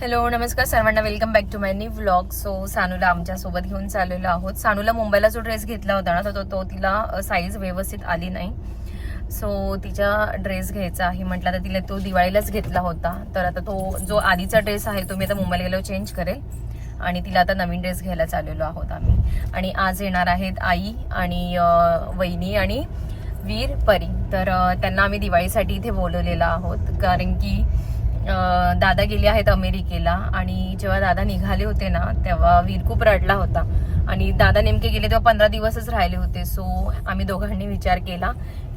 Hello नमस्कार सर्वांना. Welcome back to my new vlog so सानूला आमच्यासोबत घेऊन चाललेलो आहोत. सानूला मुंबईला जो ड्रेस घेतला होता ना तर तो तो तिला साईज व्यवस्थित आली नाही. सो तिचा ड्रेस घ्यायचा आहे. म्हटलं तर तिला तो दिवाळीलाच घेतला होता. तर आता तो जो आधीचा ड्रेस आहे तो मी आता मुंबईला गेल्यावर चेंज करेल. आणि तिला आता नवीन ड्रेस घ्यायला चाललेलो आहोत आम्ही. आणि आज येणार आहेत आई आणि वहिनी आणि वीर परी. तर त्यांना आम्ही दिवाळीसाठी इथे बोलवलेलं आहोत. कारण की दादा गेले आहेत अमेरिकेला आणि जेव्हा दादा निघाले होते ना तेव्हा वीर खूप रडला होता. आणि दादा नेमके गेले तेव्हा पंधरा दिवसच राहिले होते. सो आम्ही दोघांनी विचार केला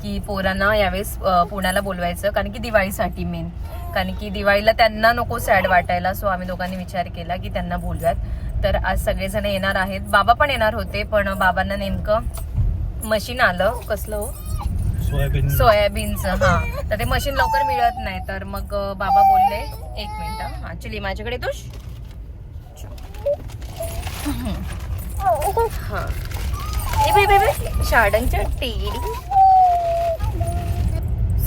की पोरांना यावेळेस पुण्याला बोलवायचं कारण की दिवाळीसाठी मेन कारण की दिवाळीला त्यांना नको सॅड वाटायला सो आम्ही दोघांनी विचार केला की त्यांना बोलूयात. तर आज सगळेजण येणार आहेत. बाबा पण येणार होते पण बाबांना नेमकं मशीन आलं. कसलं हो? सोयाबीनचं हा. तर ते मशीन लवकर मिळत नाही तर मग बाबा बोलले एक मिनिट हा. माझ्याकडे तुष. हा. ए टेडी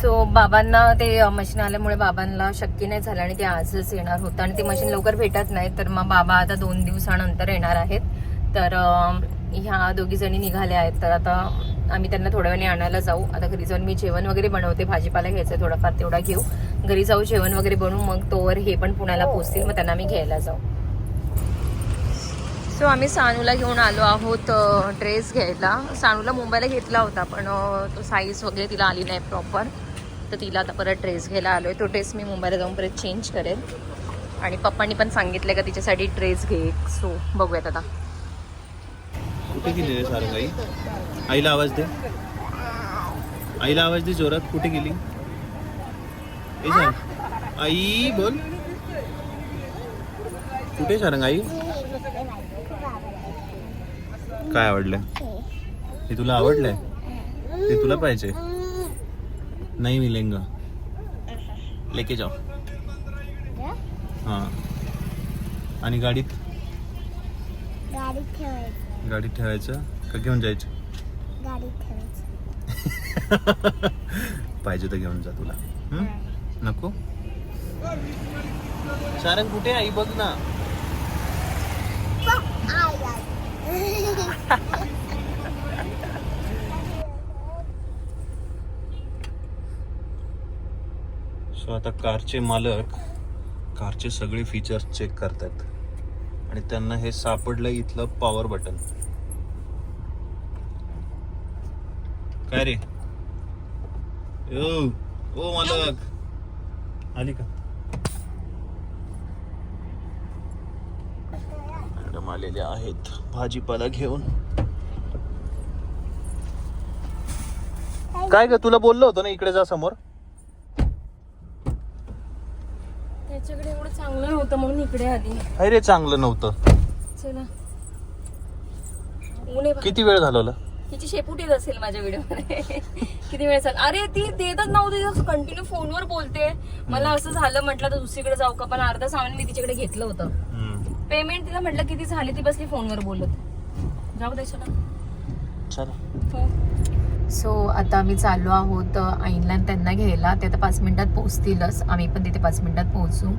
सो बाबांना ते मशीन आल्यामुळे बाबांना शक्य नाही झालं आणि ते आजच येणार होतं आणि ते मशीन लवकर भेटत नाही तर मग बाबा आता दोन दिवसानंतर येणार आहेत. तर ह्या दोघी जणी निघाल्या आहेत तर आता आम्ही त्यांना थोड्या वेळाने आणायला जाऊ. आता घरी जाऊन मी जेवण वगैरे बनवते. भाजीपाला घ्यायचं थोडाफार तेवढा घेऊ. घरी जाऊ जेवण वगैरे बनवू. मग तोवर हे पण पुण्याला पोचतील. मग त्यांना आम्ही घ्यायला जाऊ. सो आम्ही सानूला घेऊन आलो आहोत ड्रेस घ्यायला. सानूला मुंबईला घेतला होता पण तो साईज वगैरे तिला आली नाही प्रॉपर तर तिला आता परत ड्रेस घ्यायला आलोय. तो ड्रेस मी मुंबईला जाऊन परत चेंज करेल. आणि पप्पांनी पण सांगितलं का तिच्यासाठी ड्रेस घे. सो बघूयात आता. कुठे गेली रे सारंगाई आईला आवाज दे. आईला आवाज दे जोरात. कुठे गेली? ए आई बोल. कुठे सारंगाई काय आवडलंय हे तुला आवडलंय? ते तुला पाहिजे. नाही मिलेंगा लेके जाओ. हा. आणि गाडीत? गाडीत ठेवायचं. गाडीत ठेवायचं का घेऊन जायचं? ठेवायचं. पाहिजे तर घेऊन जा तुला? नको? सारंग कुठे आई बघ ना. सो आता कारचे मालक कारचे सगळे फीचर्स चेक करतात आणि त्यांना हे सापडलं इथलं पॉवर बटन काय रे? ओ मालक. आली का? मॅडम आलेले आहेत. भाजीपाला घेऊन. काय ग तुला बोललो होतो ना इकडे जा समोर? त्याच्याकडे एवढं चांगलं नव्हतं म्हणून इकडे आली. काय रे चांगलं नव्हतं. चला. ऊन आहे बा. किती वेळ घालवला तिची शेपूट येत असेल माझ्या व्हिडिओमध्ये. किती वेळ चाल अरे ती देतच नव्हती कंटिन्यू फोनवर बोलते. मला असं झालं म्हटलं तर दुसरीकडे जाऊ का? पण अर्धा सामान मी तिच्याकडे घेतलं होतं. पेमेंट तिला म्हटलं किती झाली ती बसली फोनवर बोलत. जाऊ दे चला. चला. सो आता आम्ही चाललो आहोत आईनला त्यांना घ्यायला. ते आता पाच मिनिटात पोहोचतीलच. आम्ही पण तिथे पाच मिनिटात पोहोचू.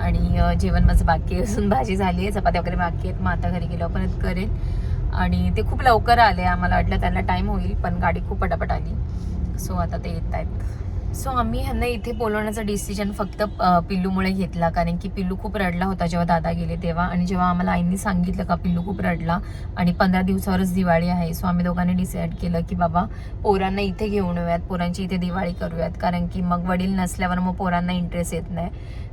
आणि जेवण माझं बाकी असून भाजी झाली आहे. चपात्या वगैरे बाकी आहेत. मग आता घरी गेल्यावर परत करेन. आणि ते खूप लवकर आले. आम्हाला वाटलं त्यांना टाईम होईल पण गाडी खूप पटापट आली. सो आता ते येत आहेत सो आम्ही ह्यांना इथे बोलवण्याचा डिसिजन फक्त पिल्लूमुळे घेतला. कारण की पिल्लू खूप रडला होता जेव्हा दादा गेले तेव्हा. आणि जेव्हा आम्हाला आईंनी सांगितलं का पिल्लू खूप रडला आणि पंधरा दिवसावरच दिवाळी आहे. सो आम्ही दोघांनी डिसाईड केलं की बाबा पोरांना इथे घेऊन येऊयात. पोरांची इथे दिवाळी करूयात. कारण की मग वडील नसल्यावर मग पोरांना इंटरेस्ट येत नाही.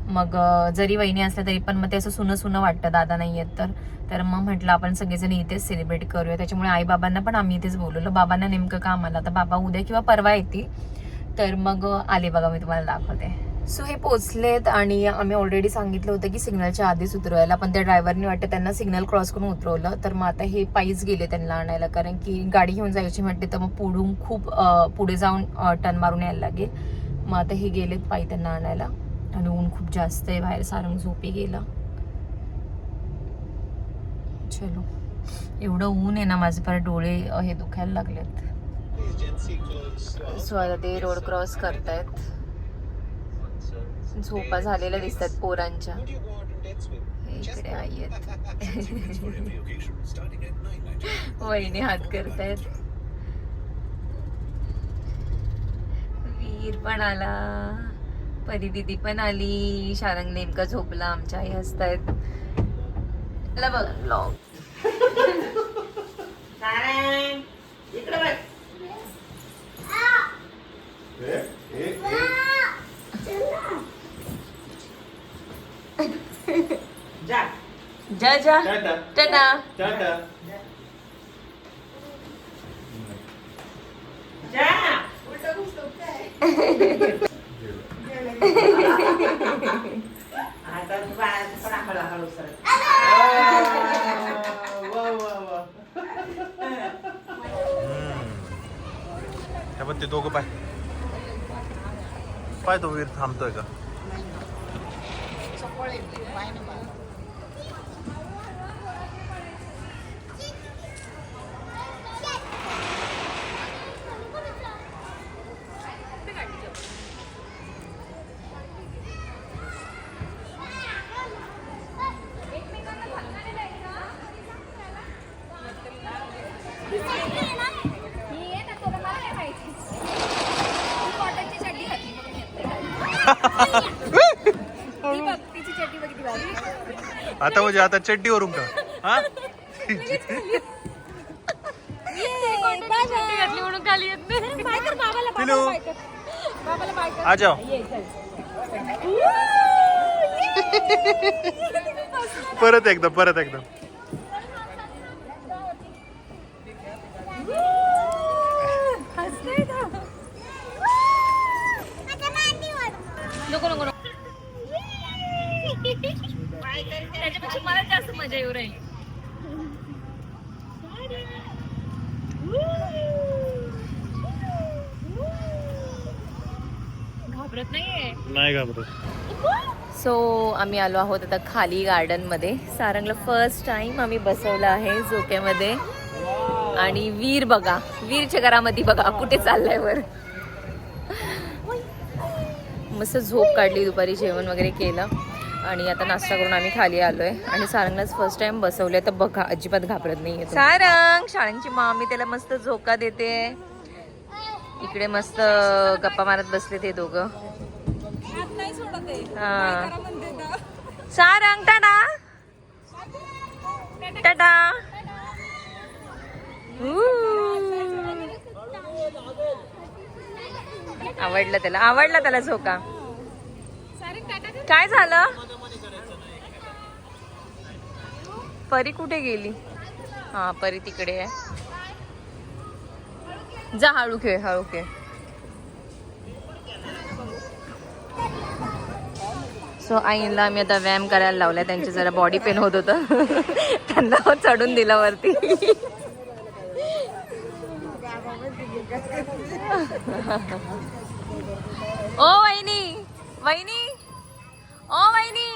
मग जरी वहिनी असल्या तरी पण मग ते असं सुनं सुनं वाटतं दादा नाही येत तर. तर मग म्हटलं आपण सगळेजण इथेच सेलिब्रेट करूया. त्याच्यामुळे आई बाबांना पण आम्ही इथेच बोलवलं. बाबांना नेमकं काम आलं. तर बाबा उद्या किंवा परवा येतील. तर मग आले बघा मी तुम्हाला दाखवते. सो हे पोचलेत आणि आम्ही ऑलरेडी सांगितलं होतं की सिग्नलच्या आधीच उतरवायला पण त्या ड्रायव्हरने वाटतं त्यांना सिग्नल क्रॉस करून उतरवलं. तर मग आता हे पायीच गेले त्यांना आणायला कारण की गाडी घेऊन जायची म्हटली तर मग पुढून खूप पुढे जाऊन टर्न मारून यायला लागेल. मग आता हे गेलेत पायी त्यांना आणायला. आणि ऊन खूप जास्त आहे बाहेर सारंग झोपी गेला. चलो. एवढं ऊन आहे ना माझे फार डोळे हे दुखायला लागलेत. सो आता ते रोड क्रॉस करतायत. झोपा झालेल्या दिसतात पोरांच्या. इकडे आई आहेत. वहिनी हात करतायत. वीर पण आला. परी दिदी पण आली. शारंग नेमका झोपला. आमच्या आई हसतायत. चला बघ. ब्लॉग जा जा टाटा टाटा टाटा वा वा वा हे पण ते दोघं पाय पाय तो वीर थांबतोय का आता म्हणजे आता चड्डीवरून का? हा? म्हणून खाली येत नाही पिलू. आ जाओ. परत एकदा परत एकदा. नको नको नको. त्याच्यापेक्षा मला जास्त मजा येऊ राहील. घाबरत नाहीये? नाही घाबरत. सो आम्ही आलो आहोत आता खाली गार्डनमध्ये सारंगला फर्स्ट टाइम आम्ही बसवलं आहे झोक्यामध्ये. आणि वीर बघा वीरच्या घरामध्ये बघा कुठे चाललाय वर. मस्त झोप काढली दुपारी जेवण वगैरे केलं. आणि आता नाश्ता करून आम्ही खाली आलोय. आणि सारंगलाच फर्स्ट टाइम बसवलंय तर बघा अजिबात घाबरत नाहीये सारंग शाळेची मामी त्याला मस्त झोका देते. इकडे मस्त गप्पा मारत बसले ते दोघं. सारंग टाटा टाटा आवडलं त्याला. आवडला त्याला झोका. काय झालं? परी कुठे गेली? हा परी तिकडे आहे. जा हळू खेळ हळू खेळ. सो आईला आम्ही आता व्यायाम करायला लावलाय. त्यांचे जरा बॉडी पेन होत होतं. त्यांना चढून दिला वरती. ओ वहिनी वहिनी ओ वहिनी.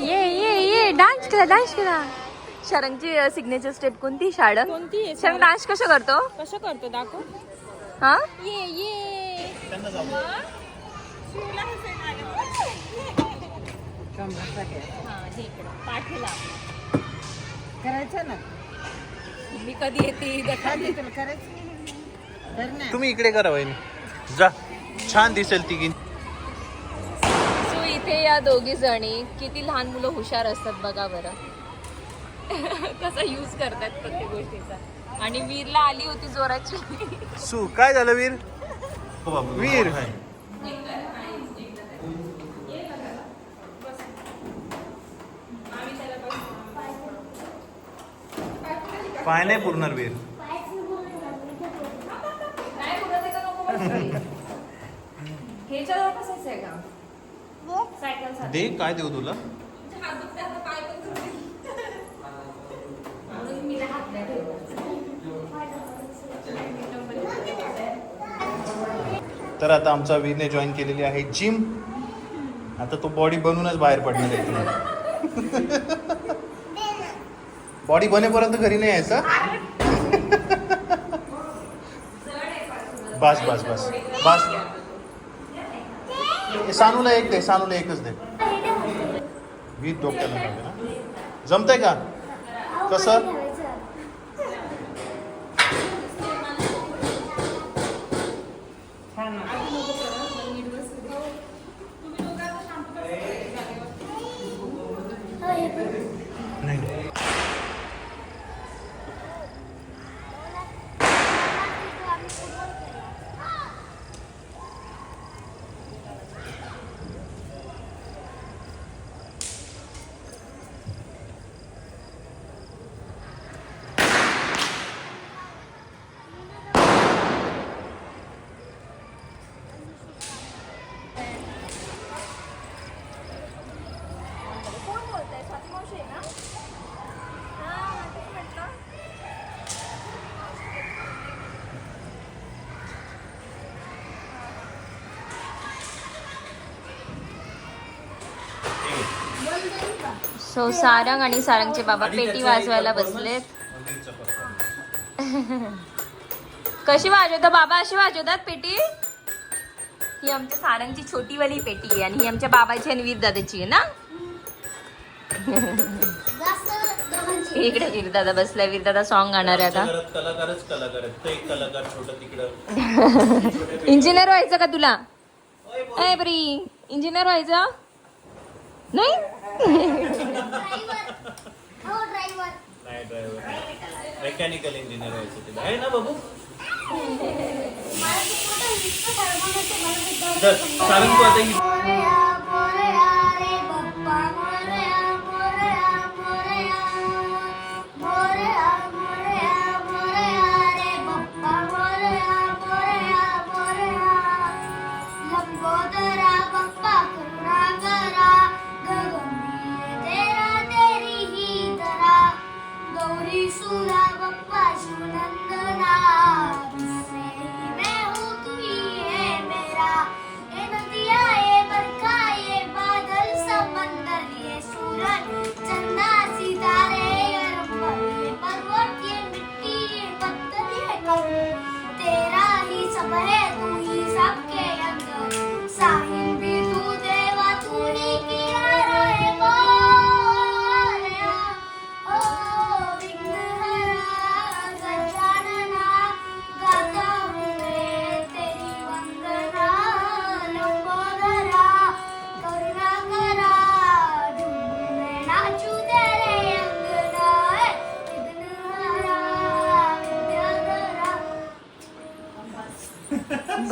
ये ये ये डान्स करा डान्स करा. शरंगची सिग्नेचर स्टेप कोणती शाळा कोणती आहे शरंग डान्स कसं करतो? कसं करतो दाखव. हा? ये ये. पाठीला. करायचं ना? मी कधी येते? तुला करायचं? धर ना तुम्ही इकडे करा वहिनी. जा. छान दिसेल ती सो इथे या दोघी जणी किती लहान मुलं हुशार असतात बघा बरं. कसा यूज करतात प्रत्येक गोष्टीचा. आणि वीरला आली होती जोराची. सू काय झालं वीर? वीर. पाय नाही पुरणार वीर. हे जवळ बसायचं आहे का सायकल? दे काय देऊ तुला? तर आता आमचा वीरने जॉईन केलेली आहे जिम आता तो बॉडी बनूनच बाहेर पडणार आहे. बॉडी बनेपर्यंत घरी नाही यायचं. बस बस बस. बस. सानूला एक दे सानूला एकच दे. वीज डोक्याला जमतंय का? कसं? सो सारंग आणि सारंगचे बाबा पेटी वाजवायला बसलेत. कशी वाजवतात बाबा अशी वाजवतात पेटी? ही आमच्या सारंगची छोटीवाली पेटी आहे आणि ही आमच्या बाबाची आणि वीर दादाची आहे ना? इकडे वीर दादा बसलाय. वीर दादा सॉन्ग गाणार आहे आता. करत कलाकारच कलाकार आहेत. तो एक कलाकार छोटा तिकडं. इंजिनियर व्हायचं का तुला? बरी. इंजिनियर व्हायचं? नाही? नाही ड्रायव्हर मेकॅनिकल इंजिनियर व्हायचं तिला. आहे ना बाबू? तर सारंग आता